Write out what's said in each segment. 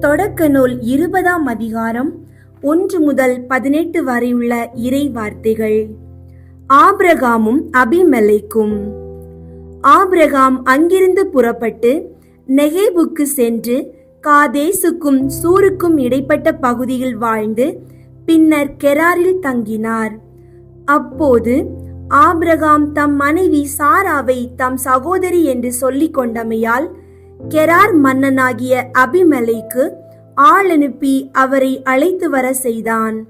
தொடக்க நூல் இருபதாம் அதிகாரம் ஒன்று முதல் பதினெட்டு வரையுள்ள இறை வார்த்தைகள். ஆபிரகாமும் அபிமலைக்கும். ஆபிரகாம் அங்கிருந்து புறப்பட்டு நெகேபுக்கு சென்று காதேசுக்கும் சூருக்கும் இடைப்பட்ட பகுதியில் வாழ்ந்து பின்னர் கெராரில் தங்கினார். அப்போது ஆபிரகாம் தம் மனைவி சாராவை தம் சகோதரி என்று சொல்லிக் கொண்டமையால் கெரார் மன்னனாகிய அபிமலைக்கு ஆள் அனுப்பி அவரை அழைத்து வர செய்தான்.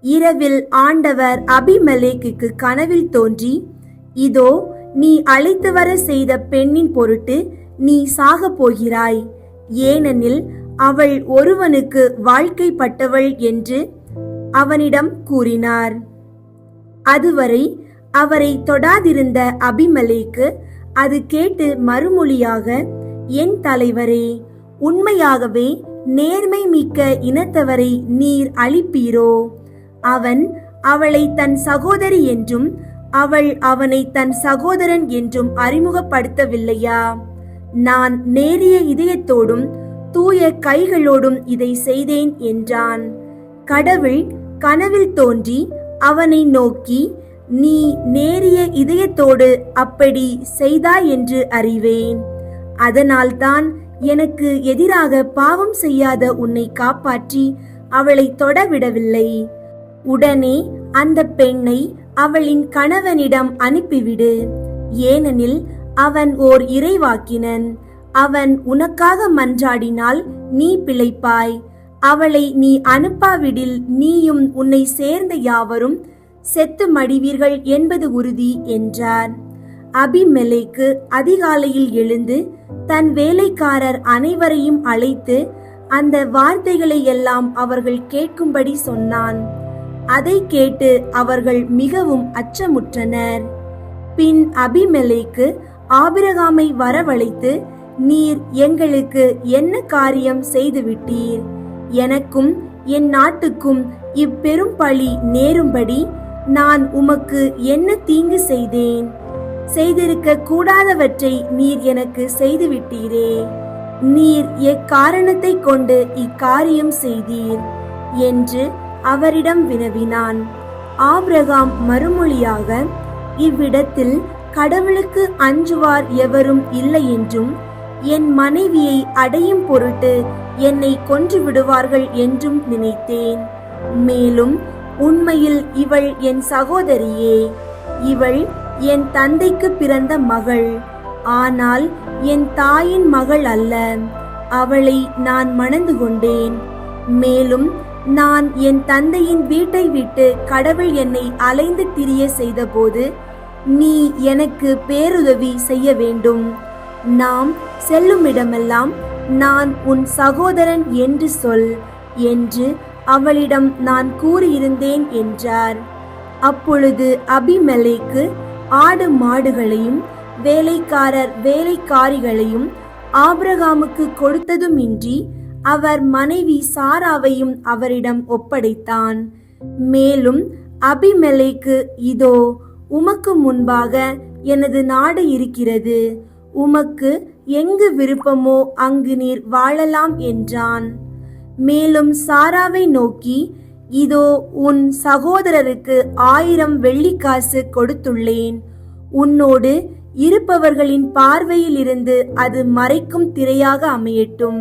இரவில் ஆண்டவர் அபிமலேக்கு கனவில் தோன்றி இதோ நீ அழைத்து வர செய்த பெண்ணின் பொருட்டு நீ சாகப் போகிறாய். ஏனெனில் அவள் ஒருவனுக்கு வாழ்க்கைப்பட்டவள் என்று அவனிடம் கூறினார். அதுவரை அவரை தொடாதிருந்த அபிமலேக்கு அது கேட்டு மறுமொழியாக என் தலைவரே உண்மையாகவே நேர்மை மிக்க இனத்தவரை நீர் அழிப்பீரோ? அவன் அவளை தன் சகோதரி என்றும் அவள் அவனை தன் சகோதரன் என்றும் அறிமுகப்படுத்தவில்லையா? நான் நேரிய இதயத்தோடும் தூய கைகளோடும் இதை செய்தேன் என்றான். கடவுள் கனவில் தோன்றி அவனை நோக்கி நீ நேரிய இதயத்தோடு அப்படி செய்தாய் என்று அறிவேன். அதனால்தான் எனக்கு எதிராக பாவம் செய்யாத உன்னை காப்பாற்றி அவளை தொடவிடவில்லை. உடனே அந்த பெண்ணை அவளின் கணவனிடம் அனுப்பிவிடு. ஏனெனில் அவன் ஓர் இறைவாக்கினன். அவன் உனக்காக மன்றாடினால் நீ பிழைப்பாய். அவளை நீ அனுப்பாவிடில் நீயும் உன்னை சேர்ந்த யாவரும் செத்து மடிவீர்கள் என்பது உறுதி என்றார். அபிமெலைக்கு அதிகாலையில் எழுந்து தன் வேலைக்காரர் அனைவரையும் அழைத்து அந்த வார்த்தைகளை எல்லாம் அவர்கள் கேட்கும்படி சொன்னான். அதை கேட்டு அவர்கள் மிகவும் அச்சமுற்றனர். பின் அபிமெலேக்கு ஆபிரகாமை வரவழைத்து நீர் எங்களுக்கு என்ன காரியம் செய்துவிட்டீர்? எனக்கும் என் நாட்டுக்கும் இப்பெரும் பழி நேரும்படி நான் உமக்கு என்ன தீங்கு செய்தேன்? செய்திருக்க கூடாதவற்றை நீர் எனக்கு செய்துவிட்டீரே. நீர் எக்காரணத்தை கொண்டு இக்காரியம் செய்தீர் என்று அவரிடம் வினவினான். ஆப்ரகாம் மறுமொழியாக இவ்விடத்தில் கடவுளுக்கு அஞ்சுவார் எவரும் இல்லை என்றும் என் மனைவியை அடையும் பொருட்டு என்னை கொன்று விடுவார்கள் என்றும் நினைத்தேன். மேலும் உண்மையில் இவள் என் சகோதரியே. இவள் என் தந்தைக்கு பிறந்த மகள். ஆனால் என் தாயின் மகள் அல்ல. அவளை நான் மணந்து கொண்டேன். மேலும் நான் என் தந்தையின் வீட்டை விட்டு கடவுள் என்னை அலைந்து திரிய செய்தபோது நீ எனக்கு பேருதவி செய்ய வேண்டும். நாம் செல்லுமிடமெல்லாம் நான் உன் சகோதரன் என்று சொல் என்று அவளிடம் நான் கூறியிருந்தேன் என்றார். அப்பொழுது அபிமலைக்கு ஆடு மாடுகளையும் வேலைக்காரர் வேலைக்காரிகளையும் ஆபிரகாமுக்கு கொடுத்ததுமின்றி அவர் மனைவி சாராவையும் அவரிடம் ஒப்படைத்தான். மேலும் அபிமெலைக்கு இதோ உமக்கு முன்பாக எனது நாடு இருக்கிறது. உமக்கு எங்கு விருப்பமோ அங்கு நீர் வாழலாம் என்றான். மேலும் சாராவை நோக்கி இதோ உன் சகோதரருக்கு ஆயிரம் வெள்ளிக்காசு கொடுத்துள்ளேன். உன்னோடு இருப்பவர்களின் பார்வையிலிருந்து அது மறைக்கும் திரையாக அமையட்டும்.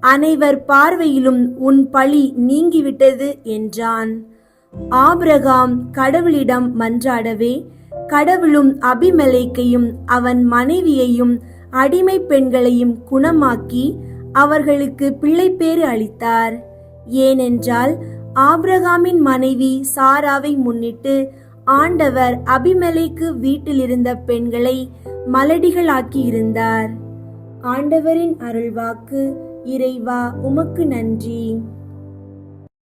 அனைவர் பார்வையிலும் உன் பழி நீங்கிவிட்டது என்றான். ஆபிரகாம் கடவுளிடம் மன்றாடவே கடவுளும் அபிமலைக்கையும் அவன் மனைவியையும் அடிமை பெண்களையும் குணமாக்கி அவர்களுக்கு பிள்ளைப்பேறு அளித்தார். ஏனென்றால் ஆப்ரகாமின் மனைவி சாராவை முன்னிட்டு ஆண்டவர் அபிமலைக்கு வீட்டில் இருந்த பெண்களை மலடிகளாக்கி இருந்தார் ஆண்டவரின் அருள்வாக்கு இறைவா உமக்கு நன்றி.